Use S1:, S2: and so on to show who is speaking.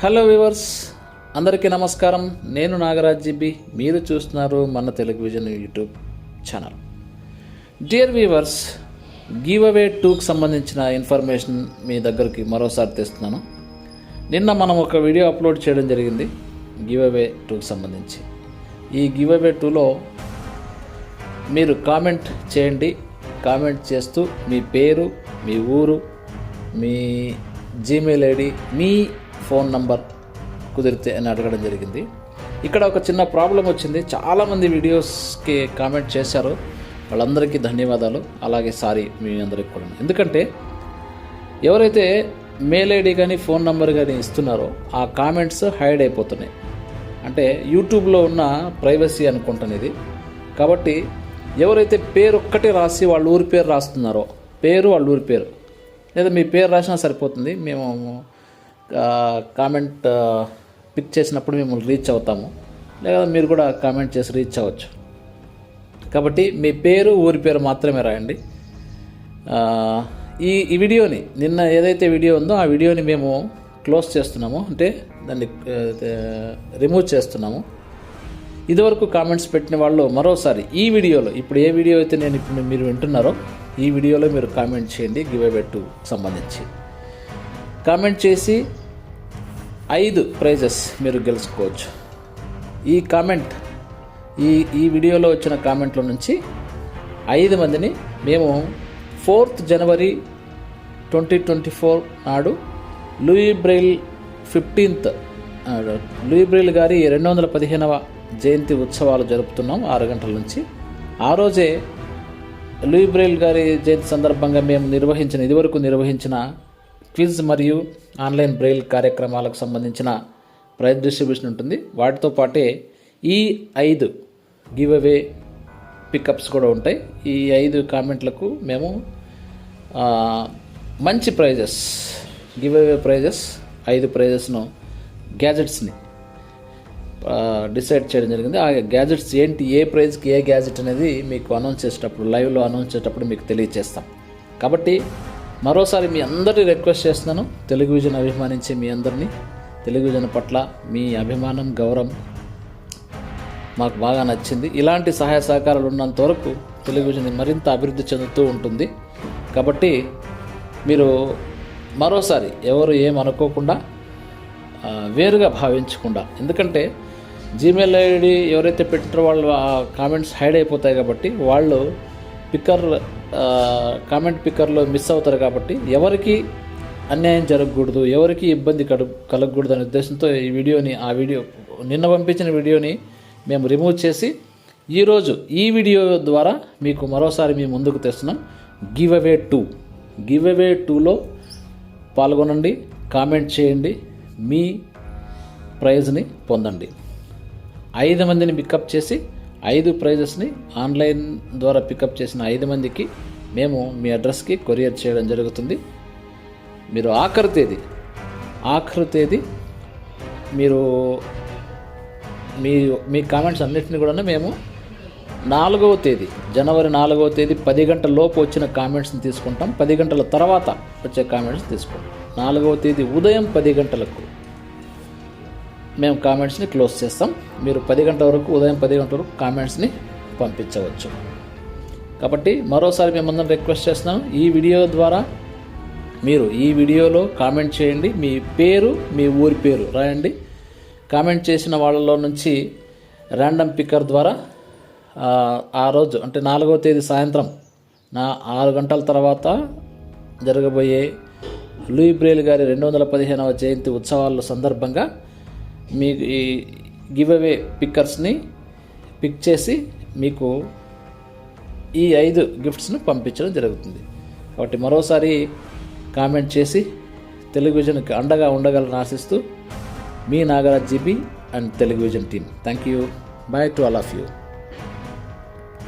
S1: Hello viewers అందరికీ నమస్కారం. నేను నాగరాజ్ జీబీ. మీరు చూస్తున్నారు మన Telugu vision YouTube channel. Dear viewers give away టూకి సంబంధించిన ఇన్ఫర్మేషన్ మీ దగ్గరికి మరోసారి తెస్తున్నాను. నిన్న మనం ఒక వీడియో అప్లోడ్ చేయడం జరిగింది. గివ్ అవే టూకి సంబంధించి. ఈ గివ్ అవే టూలో మీరు కామెంట్ చేయండి. కామెంట్ చేస్తూ మీ పేరు మీ ఊరు మీ జీమెయిల్ ఐడి మీ ఫోన్ నంబర్ కుదిరితే అని అడగడం జరిగింది. ఇక్కడ ఒక చిన్న ప్రాబ్లం వచ్చింది. చాలామంది వీడియోస్కి కామెంట్ చేశారు. వాళ్ళందరికీ ధన్యవాదాలు. అలాగే సారీ మీ అందరికి కూడా. ఎందుకంటే ఎవరైతే మెయిల్ ఐడి కానీ ఫోన్ నెంబర్ కానీ ఇస్తున్నారో ఆ కామెంట్స్ హైడ్ అయిపోతున్నాయి. అంటే యూట్యూబ్లో ఉన్న ప్రైవసీ అనుకుంటాను ఇది. కాబట్టి ఎవరైతే పేరు ఒక్కటే రాసి వాళ్ళ ఊరి పేరు రాస్తున్నారో పేరు వాళ్ళ ఊరి పేరు. లేదా మీ పేరు రాసినా సరిపోతుంది. మేము కామెంట్ పిక్ చేసినప్పుడు మిమ్మల్ని రీచ్ అవుతాము. లేదా మీరు కూడా కామెంట్ చేసి రీచ్ అవ్వచ్చు. కాబట్టి మీ పేరు ఊరి పేరు మాత్రమే రాయండి. ఈ ఈ వీడియోని నిన్న ఏదైతే వీడియో ఉందో ఆ వీడియోని మేము క్లోజ్ చేస్తున్నాము. అంటే దాన్ని రిమూవ్ చేస్తున్నాము. ఇదివరకు కామెంట్స్ పెట్టిన వాళ్ళు మరోసారి ఈ వీడియోలో ఇప్పుడు ఏ వీడియో అయితే నేను ఇప్పుడు మీరు వింటున్నారో ఈ వీడియోలో మీరు కామెంట్ చేయండి గివ్ అవే టు సంబంధించి. కామెంట్ చేసి ఐదు ప్రైజెస్ మీరు గెలుచుకోవచ్చు. ఈ కామెంట్ ఈ ఈ వీడియోలో వచ్చిన కామెంట్ల నుంచి ఐదు మందిని మేము fourth January twenty twenty four నాడు Louis Braille fifteenth Louis Braille గారి రెండు వందల పదిహేనవ జయంతి ఉత్సవాలు జరుపుతున్నాం ఆరు గంటల నుంచి. ఆ రోజే లూయి బ్రెయిల్ గారి జయంతి సందర్భంగా మేము నిర్వహించిన ఇదివరకు నిర్వహించిన క్విజ్ మరియు ఆన్లైన్ బ్రెయిల్ కార్యక్రమాలకు సంబంధించిన ప్రైజ్ డిస్ట్రిబ్యూషన్ ఉంటుంది. వాటితో పాటే ఈ ఐదు గివ్ అవే పికప్స్ కూడా ఉంటాయి. ఈ ఐదు కామెంట్లకు మేము మంచి ప్రైజెస్ గివ్ అవే ప్రైజెస్ ఐదు ప్రైజెస్ను గ్యాజెట్స్ని డిసైడ్ చేయడం జరిగింది. ఆ గ్యాజెట్స్ ఏంటి ఏ ప్రైజ్కి ఏ గ్యాజెట్ అనేది మీకు అనౌన్స్ చేసేటప్పుడు లైవ్లో అనౌన్స్ చేసేటప్పుడు మీకు తెలియజేస్తాం కాబట్టి మరోసారి మీ అందరి రిక్వెస్ట్ చేస్తున్నాను తెలుగు విజన్ అభిమానించే మీ అందరినీ. తెలుగు విజన్ పట్ల మీ అభిమానం గౌరవం మాకు బాగా నచ్చింది. ఇలాంటి సహాయ సహకారాలు ఉన్నంత వరకు టెలివిజన్ మరింత అభివృద్ధి చెందుతూ ఉంటుంది. కాబట్టి మీరు మరోసారి ఎవరు ఏమనుకోకుండా వేరుగా భావించకుండా ఎందుకంటే జీమెయిల్ ఐడి ఎవరైతే పెట్టారో వాళ్ళు ఆ కామెంట్స్ హైడ్ అయిపోతాయి కాబట్టి వాళ్ళు పిక్కర్ కామెంట్ పిక్కర్లో మిస్ అవుతారు కాబట్టి ఎవరికి అన్యాయం జరగకూడదు ఎవరికి ఇబ్బంది కడు కలగకూడదు అనే ఉద్దేశంతో ఈ వీడియోని ఆ వీడియో నిన్న పంపించిన వీడియోని మేము రిమూవ్ చేసి ఈరోజు ఈ వీడియో ద్వారా మీకు మరోసారి మీ ముందుకు తెస్తున్నాం. Give away two give away టూలో పాల్గొనండి కామెంట్ చేయండి మీ ప్రైజ్ని పొందండి. ఐదు మందిని పికప్ చేసి ఐదు ప్రైజెస్ని ఆన్లైన్ ద్వారా పికప్ చేసిన ఐదు మందికి మేము మీ అడ్రస్కి కొరియర్ చేయడం జరుగుతుంది. మీరు ఆఖరి తేదీ ఆఖరి తేదీ మీరు మీ మీ కామెంట్స్ అన్నింటినీ కూడా మేము నాలుగవ తేదీ జనవరి నాలుగవ తేదీ పది గంటల లోపు వచ్చిన కామెంట్స్ని తీసుకుంటాం. పది గంటల తర్వాత వచ్చే కామెంట్స్ తీసుకుంటాం నాలుగవ తేదీ ఉదయం పది గంటలకు మేము కామెంట్స్ని క్లోజ్ చేస్తాం. మీరు పది గంటల వరకు ఉదయం పది గంటల వరకు కామెంట్స్ని పంపించవచ్చు. కాబట్టి మరోసారి మిమ్మల్ని రిక్వెస్ట్ చేస్తున్నాను ఈ వీడియో ద్వారా మీరు ఈ వీడియోలో కామెంట్ చేయండి. మీ పేరు మీ ఊరి పేరు రాయండి. కామెంట్ చేసిన వాళ్ళలో నుంచి ర్యాండమ్ పిక్కర్ ద్వారా ఆ, ఆ రోజు అంటే నాలుగవ తేదీ సాయంత్రం నా ఆరు గంటల తర్వాత జరగబోయే లూయి బ్రేల్ గారి రెండు వందల పదిహేనవ జయంతి ఉత్సవాల సందర్భంగా మీకు ఈ గివ్ అవే పిక్కర్స్ని పిక్ చేసి మీకు ఈ ఐదు గిఫ్ట్స్ను పంపించడం జరుగుతుంది. కాబట్టి మరోసారి కామెంట్ చేసి టెలివిజన్కి అండగా ఉండగలని ఆశిస్తూ మీ Nagaraj GB and television team. Thank you bye to all of you.